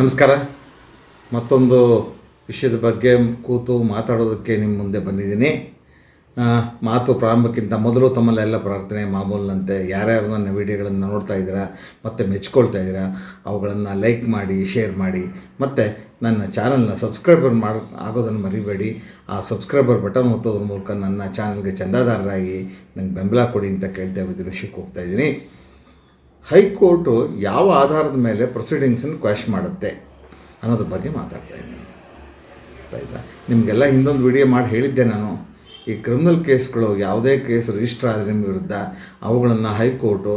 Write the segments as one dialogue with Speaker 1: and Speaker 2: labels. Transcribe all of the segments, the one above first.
Speaker 1: ನಮಸ್ಕಾರ. ಮತ್ತೊಂದು ವಿಷಯದ ಬಗ್ಗೆ ಕೂತು ಮಾತಾಡೋದಕ್ಕೆ ನಿಮ್ಮ ಮುಂದೆ ಬಂದಿದ್ದೀನಿ. ಮಾತು ಪ್ರಾರಂಭಕ್ಕಿಂತ ಮೊದಲು ತಮ್ಮಲ್ಲೆಲ್ಲ ಪ್ರಾರ್ಥನೆ ಮಾಮೂಲಿನಂತೆ. ಯಾರ್ಯಾರು ನನ್ನ ವಿಡಿಯೋಗಳನ್ನು ನೋಡ್ತಾ ಇದ್ದೀರಾ, ಮತ್ತು ಮೆಚ್ಕೊಳ್ತಾ ಇದ್ದೀರಾ, ಅವುಗಳನ್ನು ಲೈಕ್ ಮಾಡಿ, ಶೇರ್ ಮಾಡಿ, ಮತ್ತು ನನ್ನ ಚಾನಲ್ನ ಸಬ್ಸ್ಕ್ರೈಬರ್ ಮಾಡಿ, ಆಗೋದನ್ನು ಮರಿಬೇಡಿ. ಆ ಸಬ್ಸ್ಕ್ರೈಬರ್ ಬಟನ್ ಒತ್ತೋದ್ರ ಮೂಲಕ ನನ್ನ ಚಾನಲ್ಗೆ ಚಂದಾದಾರರಾಗಿ ನಂಗೆ ಬೆಂಬಲ ಕೊಡಿ ಅಂತ ಕೇಳ್ತಾ ಇದ್ದೀನಿ ಹೋಗ್ತಾ ಇದ್ದೀನಿ. ಹೈಕೋರ್ಟು ಯಾವ ಆಧಾರದ ಮೇಲೆ ಪ್ರೊಸೀಡಿಂಗ್ಸನ್ನು ಕ್ವಾಶ್ ಮಾಡುತ್ತೆ ಅನ್ನೋದ್ರ ಬಗ್ಗೆ ಮಾತಾಡ್ತಾ ಇದ್ದೀನಿ. ಆಯಿತಾ? ನಿಮಗೆಲ್ಲ ಹಿಂದೊಂದು ವಿಡಿಯೋ ಮಾಡಿ ಹೇಳಿದ್ದೆ ನಾನು. ಈ ಕ್ರಿಮಿನಲ್ ಕೇಸ್ಗಳು, ಯಾವುದೇ ಕೇಸ್ ರಿಜಿಸ್ಟರ್ ಆದರೆ ನಿಮ್ಮ ವಿರುದ್ಧ, ಅವುಗಳನ್ನು ಹೈಕೋರ್ಟು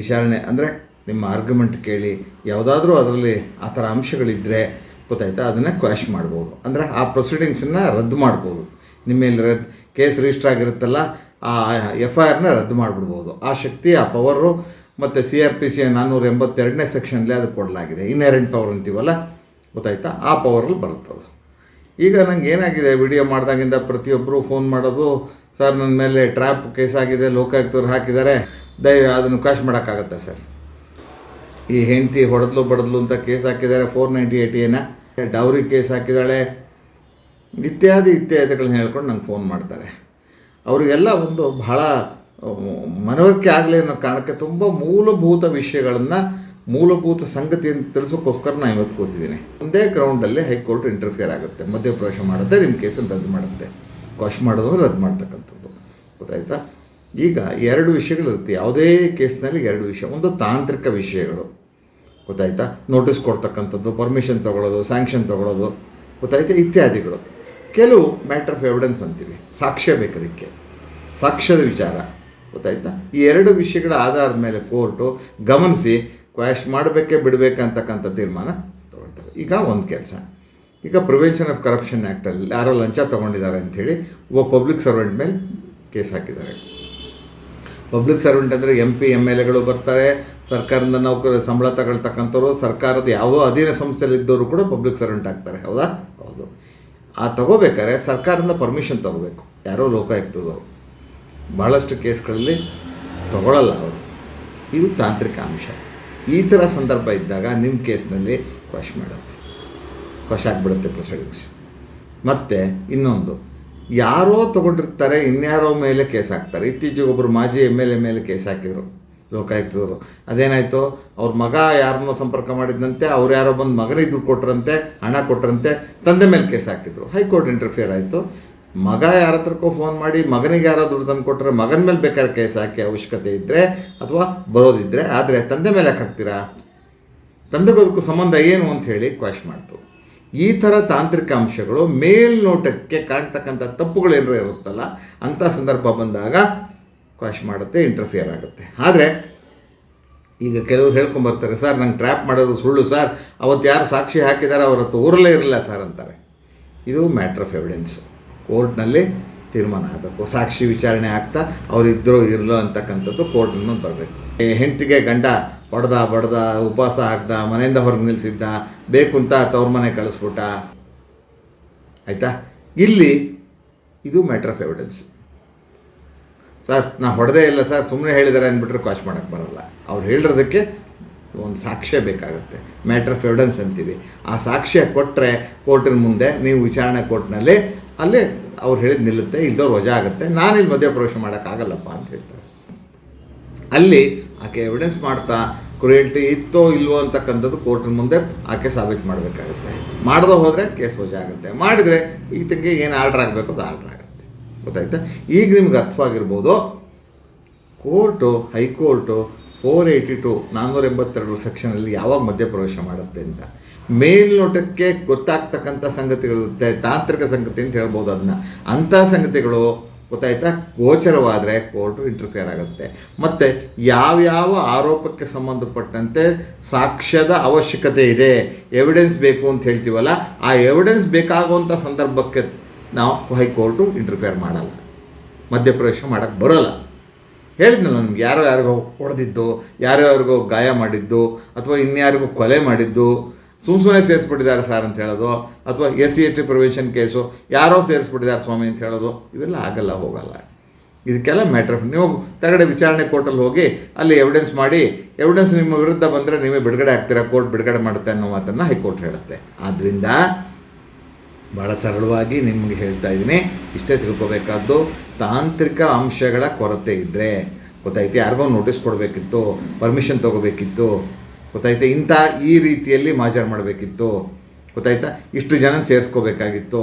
Speaker 1: ವಿಚಾರಣೆ, ಅಂದರೆ ನಿಮ್ಮ ಆರ್ಗ್ಯುಮೆಂಟ್ ಕೇಳಿ ಯಾವುದಾದ್ರೂ ಅದರಲ್ಲಿ ಆ ಥರ ಅಂಶಗಳಿದ್ದರೆ ಗೊತ್ತಾಯ್ತಾ? ಅದನ್ನು ಕ್ವಾಶ್ ಮಾಡ್ಬೋದು. ಅಂದರೆ ಆ ಪ್ರೊಸೀಡಿಂಗ್ಸನ್ನು ರದ್ದು ಮಾಡ್ಬೋದು. ನಿಮ್ಮ ಮೇಲೆ ರದ್ದು ಕೇಸ್ ರಿಜಿಸ್ಟರ್ ಆಗಿರುತ್ತಲ್ಲ, ಆ ಎಫ್ ಐ ಆರ್ನ ರದ್ದು ಮಾಡಿಬಿಡ್ಬೋದು. ಆ ಶಕ್ತಿ, ಆ ಪವರು ಮತ್ತು ಸಿ ಆರ್ ಪಿ ಸಿ ನಾನ್ನೂರ ಎಂಬತ್ತೆರಡನೇ ಸೆಕ್ಷನ್ಲೇ ಅದು ಕೊಡಲಾಗಿದೆ. ಇನ್ಹೆರೆಂಟ್ ಪವರ್ ಅಂತೀವಲ್ಲ? ಗೊತ್ತಾಯ್ತಾ? ಆ ಪವರಲ್ಲಿ ಬರುತ್ತದು. ಈಗ ನಂಗೆ ಏನಾಗಿದೆ? ವಿಡಿಯೋ ಮಾಡಿದಾಗಿಂದ ಪ್ರತಿಯೊಬ್ಬರು ಫೋನ್ ಮಾಡೋದು, ಸರ್ ನನ್ನ ಮೇಲೆ ಟ್ರ್ಯಾಪ್ ಕೇಸ್ ಆಗಿದೆ, ಲೋಕಾಯುಕ್ತರು ಹಾಕಿದ್ದಾರೆ ದಯ ಅದನ್ನು ಕ್ಯಾಶ್ ಮಾಡೋಕ್ಕಾಗತ್ತೆ, ಸರ್? ಈ ಹೆಂಡತಿ ಹೊಡೆದ್ಲು, ಬಡದ್ಲು ಅಂತ ಕೇಸ್ ಹಾಕಿದ್ದಾರೆ ಫೋರ್ ನೈಂಟಿ ಏಟ್ ಏನ ಡೌರಿ ಕೇಸ್ ಹಾಕಿದ್ದಾಳೆ. ಇತ್ಯಾದಿ ಇತ್ಯಾದಿಗಳನ್ನ ಹೇಳ್ಕೊಂಡು ನಂಗೆ ಫೋನ್ ಮಾಡ್ತಾರೆ. ಅವರಿಗೆಲ್ಲ ಒಂದು ಬಹಳ ಮನವರಿಕೆ ಆಗಲಿ ಅನ್ನೋ ಕಾರಣಕ್ಕೆ ತುಂಬ ಮೂಲಭೂತ ವಿಷಯಗಳನ್ನು ಮೂಲಭೂತ ಸಂಗತಿಯನ್ನು ತಿಳಿಸೋಕ್ಕೋಸ್ಕರ ನಾನು ಇವತ್ತು ಕೂತಿದ್ದೀನಿ. ಒಂದೇ ಗ್ರೌಂಡಲ್ಲಿ ಹೈಕೋರ್ಟ್ ಇಂಟರ್ಫಿಯರ್ ಆಗುತ್ತೆ. ಮಧ್ಯಪ್ರವೇಶ ಮಾಡುತ್ತೆ ನಿಮ್ಮ ಕೇಸನ್ನು ರದ್ದು ಮಾಡುತ್ತೆ. ಕ್ವಾಶ್ ಮಾಡೋದು ರದ್ದು ಮಾಡ್ತಕ್ಕಂಥದ್ದು. ಗೊತ್ತಾಯ್ತಾ? ಈಗ ಎರಡು ವಿಷಯಗಳಿರುತ್ತೆ. ಯಾವುದೇ ಕೇಸ್ನಲ್ಲಿ ಎರಡು ವಿಷಯ, ಒಂದು ತಾಂತ್ರಿಕ ವಿಷಯಗಳು. ಗೊತ್ತಾಯ್ತಾ? ನೋಟಿಸ್ ಕೊಡ್ತಕ್ಕಂಥದ್ದು ಪರ್ಮಿಷನ್ ತೊಗೊಳೋದು ಸ್ಯಾಂಕ್ಷನ್ ತೊಗೊಳೋದು ಗೊತ್ತಾಯ್ತಾ? ಇತ್ಯಾದಿಗಳು. ಕೆಲವು ಮ್ಯಾಟ್ರ್ ಆಫ್ ಎವಿಡೆನ್ಸ್ ಅಂತೀವಿ. ಸಾಕ್ಷ್ಯ ಬೇಕದಕ್ಕೆ ಸಾಕ್ಷ್ಯದ ವಿಚಾರ. ಗೊತ್ತಾಯ್ತಾ? ಈ ಎರಡು ವಿಷಯಗಳ ಆಧಾರದ ಮೇಲೆ ಕೋರ್ಟು ಗಮನಿಸಿ ಕ್ವಾಶ್ ಮಾಡಬೇಕೇ ಬಿಡಬೇಕಂತಕ್ಕಂಥ ತೀರ್ಮಾನ ತೊಗೊಳ್ತಾರೆ ಈಗ ಒಂದು ಕೆಲಸ. ಈಗ ಪ್ರಿವೆನ್ಷನ್ ಆಫ್ ಕರಪ್ಷನ್ ಆ್ಯಕ್ಟಲ್ಲಿ ಯಾರೋ ಲಂಚ ತೊಗೊಂಡಿದ್ದಾರೆ ಅಂಥೇಳಿ ಒಬ್ಬ ಪಬ್ಲಿಕ್ ಸರ್ವೆಂಟ್ ಮೇಲೆ ಕೇಸ್ ಹಾಕಿದ್ದಾರೆ. ಪಬ್ಲಿಕ್ ಸರ್ವೆಂಟ್ ಅಂದರೆ ಎಂ ಪಿ ಎಂ ಎಲ್ ಎಗಳು ಬರ್ತಾರೆ, ಸರ್ಕಾರದಿಂದ ನೌಕರ ಸಂಬಳ ತಗೊಳ್ತಕ್ಕಂಥವ್ರು, ಸರ್ಕಾರದ ಯಾವುದೋ ಅಧೀನ ಸಂಸ್ಥೆಯಲ್ಲಿದ್ದವರು ಕೂಡ ಪಬ್ಲಿಕ್ ಸರ್ವೆಂಟ್ ಆಗ್ತಾರೆ. ಹೌದಾ? ಹೌದು. ಆ ತಗೋಬೇಕಾದ್ರೆ ಸರ್ಕಾರದಿಂದ ಪರ್ಮಿಷನ್ ತಗೋಬೇಕು. ಯಾರೋ ಲೋಕಾಯುಕ್ತದವರು. ಭಾಳಷ್ಟು ಕೇಸ್ಗಳಲ್ಲಿ ತಗೊಳ್ಳಲ್ಲ ಅವರು. ಇದು ತಾಂತ್ರಿಕ ಅಂಶ. ಈ ಥರ ಸಂದರ್ಭ ಇದ್ದಾಗ ನಿಮ್ಮ ಕೇಸ್ನಲ್ಲಿ ಕ್ವಶ್ ಮಾಡುತ್ತೆ. ಕ್ವಾಶ್ ಆಗಿಬಿಡುತ್ತೆ ಪ್ರೊಸೀಡಿಂಗ್ಸ್ ಮತ್ತು ಇನ್ನೊಂದು, ಯಾರೋ ತೊಗೊಂಡಿರ್ತಾರೆ, ಇನ್ಯಾರೋ ಮೇಲೆ ಕೇಸ್ ಹಾಕ್ತಾರೆ. ಇತ್ತೀಚೆಗೆ ಒಬ್ಬರು ಮಾಜಿ ಎಂ ಎಲ್ ಎ ಮೇಲೆ ಕೇಸ್ ಹಾಕಿದರು ಲೋಕಾಯುಕ್ತದವರು ಅದೇನಾಯಿತು? ಅವ್ರ ಮಗ ಯಾರನ್ನೋ ಸಂಪರ್ಕ ಮಾಡಿದಂತೆ ಅವ್ರು ಯಾರೋ ಬಂದು ಮಗನಿಗೆ ದುಡ್ಡು ಕೊಟ್ರಂತೆ, ಹಣ ಕೊಟ್ರಂತೆ, ತಂದೆ ಮೇಲೆ ಕೇಸ್ ಹಾಕಿದ್ರು. ಹೈಕೋರ್ಟ್ ಇಂಟರ್ಫಿಯರ್ ಆಯಿತು. ಮಗ ಯಾರ ಹತ್ರಕ್ಕೋ ಫೋನ್ ಮಾಡಿ, ಮಗನಿಗೆ ಯಾರೋ ದುಡ್ಡು ತಂದು ಕೊಟ್ಟರೆ ಮಗನ ಮೇಲೆ ಬೇಕಾದ್ರೆ ಕೇಸ್ ಹಾಕಿ ಅವಶ್ಯಕತೆ ಇದ್ದರೆ ಅಥವಾ ಬರೋದಿದ್ದರೆ ಆದರೆ ತಂದೆ ಮೇಲೆ ಹಾಕ್ತೀರಾ? ತಂದೆ ಬದುಕು ಸಂಬಂಧ ಏನು ಅಂತ ಹೇಳಿ ಕ್ವಾಶ್ ಮಾಡ್ತು. ಈ ಥರ ತಾಂತ್ರಿಕ ಅಂಶಗಳು ಮೇಲ್ನೋಟಕ್ಕೆ ಕಾಣ್ತಕ್ಕಂಥ ತಪ್ಪುಗಳು ಏನಾರು ಇರುತ್ತಲ್ಲ, ಅಂಥ ಸಂದರ್ಭ ಬಂದಾಗ ಕ್ವಾಶ್ ಮಾಡುತ್ತೆ ಇಂಟರ್ಫಿಯರ್ ಆಗುತ್ತೆ. ಆದರೆ, ಈಗ ಕೆಲವರು ಹೇಳ್ಕೊಂಬರ್ತಾರೆ ಸರ್, ನಂಗೆ ಟ್ರ್ಯಾಪ್ ಮಾಡೋದು ಸುಳ್ಳು, ಸರ್. ಅವತ್ತು ಯಾರು ಸಾಕ್ಷಿ ಹಾಕಿದ್ದಾರೆ ಅವ್ರ ಊರಲ್ಲೇ ಇರಲಿಲ್ಲ, ಸರ್ ಅಂತಾರೆ. ಇದು ಮ್ಯಾಟ್ರ್ ಆಫ್ ಎವಿಡೆನ್ಸು ಕೋರ್ಟ್ನಲ್ಲಿ ತೀರ್ಮಾನ ಆಗಬೇಕು. ಸಾಕ್ಷಿ ವಿಚಾರಣೆ ಆಗ್ತಾ ಅವ್ರು ಇರಲು ಇರಲೋ ಅಂತಕ್ಕಂಥದ್ದು ಕೋರ್ಟನ್ನು ಬರಬೇಕು. ಹೆಂಡತಿಗೆ ಗಂಡ ಹೊಡೆದ ಬಡ್ದ, ಉಪವಾಸ ಹಾಕ್ದ, ಮನೆಯಿಂದ ಹೊರಗೆ ನಿಲ್ಲಿಸಿದ್ದ ಬೇಕು ಅಂತ ತವ್ರ ಮನೆ ಕಳಿಸ್ಬಿಟ್ಟ. ಆಯಿತಾ? ಇಲ್ಲಿ ಇದು ಮ್ಯಾಟ್ರ್ ಆಫ್ ಎವಿಡೆನ್ಸ್. ಸರ್, ನಾ ಹೊಡೆದೇ ಇಲ್ಲ ಸರ್ ಸುಮ್ಮನೆ ಹೇಳಿದ್ದಾರೆ ಅಂದ್ಬಿಟ್ರೆ ಕ್ವಾಶ್ ಮಾಡೋಕ್ಕೆ ಬರೋಲ್ಲ. ಅವ್ರು ಹೇಳಿರೋದಕ್ಕೆ ಒಂದು ಸಾಕ್ಷ್ಯ ಬೇಕಾಗುತ್ತೆ. ಮ್ಯಾಟ್ರ್ ಆಫ್ ಎವಿಡೆನ್ಸ್ ಅಂತೀವಿ. ಆ ಸಾಕ್ಷ್ಯ ಕೊಟ್ಟರೆ ಕೋರ್ಟಿನ ಮುಂದೆ, ನೀವು ವಿಚಾರಣೆ ಕೋರ್ಟ್ನಲ್ಲಿ ಅಲ್ಲೇ ಅವ್ರು ಹೇಳಿದ್ ನಿಲ್ಲುತ್ತೆ, ಇಲ್ದವ್ರು ವಜಾ ಆಗುತ್ತೆ, ನಾನಿಲ್ಲಿ ಮಧ್ಯಪ್ರವೇಶ ಮಾಡೋಕ್ಕಾಗಲ್ಲಪ್ಪ ಅಂತ ಹೇಳ್ತಾರೆ. ಅಲ್ಲಿ ಆಕೆ ಎವಿಡೆನ್ಸ್ ಮಾಡ್ತಾ ಕ್ರುಯಲ್ಟಿ ಇತ್ತೋ ಇಲ್ವೋ ಅಂತಕ್ಕಂಥದ್ದು ಕೋರ್ಟಿನ ಮುಂದೆ ಆಕೆ ಸಾಬೀತು ಮಾಡಬೇಕಾಗುತ್ತೆ. ಮಾಡದೆ ಹೋದರೆ ಕೇಸ್ ವಜಾ ಆಗುತ್ತೆ. ಮಾಡಿದರೆ ಈತಂಗೆ ಏನು ಆರ್ಡ್ರ್ ಆಗಬೇಕು ಅದು ಆರ್ಡ್ರ್ ಆಗುತ್ತೆ. ಗೊತ್ತಾಯ್ತಾ? ಈಗ ನಿಮ್ಗೆ ಅರ್ಥವಾಗಿರ್ಬೋದು court high court four eighty two ನಾನ್ನೂರ ಎಂಬತ್ತೆರಡು ಸೆಕ್ಷನಲ್ಲಿ ಯಾವಾಗ ಮಧ್ಯಪ್ರವೇಶ ಮಾಡುತ್ತೆ ಅಂತ. ಮೇಲ್ನೋಟಕ್ಕೆ ಗೊತ್ತಾಗ್ತಕ್ಕಂಥ ಸಂಗತಿಗಳು ತಾಂತ್ರಿಕ ಸಂಗತಿ ಅಂತ ಹೇಳ್ಬೋದು ಅದನ್ನ. ಅಂಥ ಸಂಗತಿಗಳು ಗೊತ್ತಾಯ್ತಾ? ಗೋಚರವಾದರೆ ಕೋರ್ಟು ಇಂಟರ್ಫಿಯರ್ ಆಗುತ್ತೆ. ಮತ್ತು ಯಾವ್ಯಾವ ಆರೋಪಕ್ಕೆ ಸಂಬಂಧಪಟ್ಟಂತೆ ಸಾಕ್ಷ್ಯದ ಅವಶ್ಯಕತೆ ಇದೆ ಎವಿಡೆನ್ಸ್ ಬೇಕು ಅಂತ ಹೇಳ್ತೀವಲ್ಲ, ಆ ಎವಿಡೆನ್ಸ್ ಬೇಕಾಗುವಂಥ ಸಂದರ್ಭಕ್ಕೆ ನಾವು ಹೈಕೋರ್ಟು ಇಂಟರ್ಫಿಯರ್ ಮಾಡಲ್ಲ. ಮಧ್ಯಪ್ರವೇಶ ಮಾಡೋಕ್ಕೆ ಬರೋಲ್ಲ. ಹೇಳಿದ್ನಲ್ಲ ನಮ್ಗೆ, ಯಾರೋ ಯಾರಿಗೋ ಹೊಡೆದಿದ್ದು, ಯಾರೋ ಯಾರಿಗೋ ಗಾಯ ಮಾಡಿದ್ದು, ಅಥವಾ ಇನ್ಯಾರಿಗೂ ಕೊಲೆ ಮಾಡಿದ್ದು, ಸುಮ್ ಸುಮ್ಮನೆ ಸೇರಿಸ್ಬಿಟ್ಟಿದ್ದಾರೆ ಸರ್ ಅಂತ ಹೇಳೋದು, ಅಥವಾ S C S T provision case ಯಾರೋ ಸೇರಿಸ್ಬಿಟ್ಟಿದ್ದಾರೆ ಸ್ವಾಮಿ ಅಂತ ಹೇಳೋದು, ಇವೆಲ್ಲ ಆಗಲ್ಲ, ಹೋಗಲ್ಲ. ಇದಕ್ಕೆಲ್ಲ ಮ್ಯಾಟ್ರ್ ನೀವು ತಗಡೆ ವಿಚಾರಣೆ ಕೋರ್ಟಲ್ಲಿ ಹೋಗಿ, ಅಲ್ಲಿ ಎವಿಡೆನ್ಸ್ ಮಾಡಿ ಎವಿಡೆನ್ಸ್ ನಿಮ್ಮ ವಿರುದ್ಧ ಬಂದರೆ ನೀವೇ ಬಿಡುಗಡೆ ಆಗ್ತೀರಾ ಕೋರ್ಟ್ ಬಿಡುಗಡೆ ಮಾಡುತ್ತೆ ಅನ್ನೋ ಮಾತನ್ನು ಹೈಕೋರ್ಟ್ ಹೇಳುತ್ತೆ. ಆದ್ದರಿಂದ ಭಾಳ ಸರಳವಾಗಿ ನಿಮಗೆ ಹೇಳ್ತಾ ಇದ್ದೀನಿ. ಇಷ್ಟೇ ತಿಳ್ಕೋಬೇಕಾದ್ದು ತಾಂತ್ರಿಕ ಅಂಶಗಳ ಕೊರತೆ ಇದ್ದರೆ ಗೊತ್ತಾಯ್ತು? ಯಾರಿಗೋ ನೋಟಿಸ್ ಕೊಡಬೇಕಿತ್ತು ಪರ್ಮಿಷನ್ ತೊಗೋಬೇಕಿತ್ತು, ಗೊತ್ತಾಯ್ತು? ಇಂಥ ಈ ರೀತಿಯಲ್ಲಿ ಮಾಜರ್ ಮಾಡಬೇಕಿತ್ತು, ಗೊತ್ತಾಯ್ತಾ? ಇಷ್ಟು ಜನ ಸೇರಿಸ್ಕೋಬೇಕಾಗಿತ್ತು,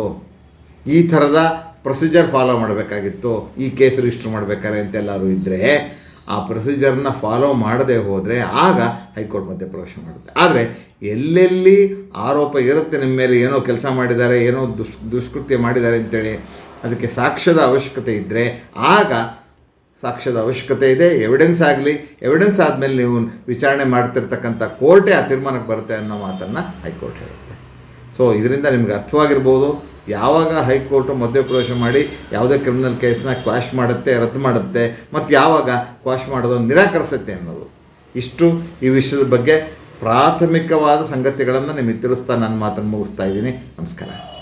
Speaker 1: ಈ ಥರದ ಪ್ರೊಸೀಜರ್ ಫಾಲೋ ಮಾಡಬೇಕಾಗಿತ್ತು, ಈ ಕೇಸ್ ರಿಜಿಸ್ಟರ್ ಮಾಡಬೇಕಾದ್ರೆ ಅಂತೆಲ್ಲರೂ ಇದ್ದರೆ ಆ ಪ್ರೊಸೀಜರ್ನ ಫಾಲೋ ಮಾಡದೆ ಹೋದರೆ ಆಗ ಹೈಕೋರ್ಟ್ ಮಧ್ಯೆ ಪ್ರವೇಶ ಮಾಡುತ್ತೆ. ಆದರೆ ಎಲ್ಲೆಲ್ಲಿ ಆರೋಪ ಇರುತ್ತೆ ನಿಮ್ಮ ಮೇಲೆ, ಏನೋ ಕೆಲಸ ಮಾಡಿದ್ದಾರೆ, ಏನೋ ದುಷ್, ದುಷ್ಕೃತ್ಯ ಮಾಡಿದ್ದಾರೆ ಅಂತೇಳಿ ಅದಕ್ಕೆ ಸಾಕ್ಷ್ಯದ ಅವಶ್ಯಕತೆ ಇದ್ದರೆ ಆಗ ಸಾಕ್ಷ್ಯದ ಅವಶ್ಯಕತೆ ಇದೆ ಎವಿಡೆನ್ಸ್ ಆಗಲಿ ಎವಿಡೆನ್ಸ್ ಆದಮೇಲೆ ನೀವು ವಿಚಾರಣೆ ಮಾಡ್ತಿರ್ತಕ್ಕಂಥ ಕೋರ್ಟೇ ಆ ತೀರ್ಮಾನಕ್ಕೆ ಬರುತ್ತೆ ಅನ್ನೋ ಮಾತನ್ನು ಹೈಕೋರ್ಟ್ ಹೇಳುತ್ತೆ. ಸೊ ಇದರಿಂದ ನಿಮ್ಗೆ ಅರ್ಥವಾಗಿರ್ಬೋದು. ಯಾವಾಗ ಹೈಕೋರ್ಟು ಮಧ್ಯಪ್ರವೇಶ ಮಾಡಿ ಯಾವುದೇ ಕ್ರಿಮಿನಲ್ ಕೇಸ್ನ ಕ್ವಾಶ್ ಮಾಡುತ್ತೆ, ರದ್ದು ಮಾಡುತ್ತೆ, ಮತ್ತು ಯಾವಾಗ ಕ್ವಾಶ್ ಮಾಡೋದನ್ನು ನಿರಾಕರಿಸುತ್ತೆ ಅನ್ನೋದು. ಇಷ್ಟು ಈ ವಿಷಯದ ಬಗ್ಗೆ ಪ್ರಾಥಮಿಕವಾದ ಸಂಗತಿಗಳನ್ನು ನಿಮಗೆ ತಿಳಿಸ್ತಾ ನನ್ನ ಮಾತನ್ನು ಮುಗಿಸ್ತಾ ಇದ್ದೀನಿ. ನಮಸ್ಕಾರ.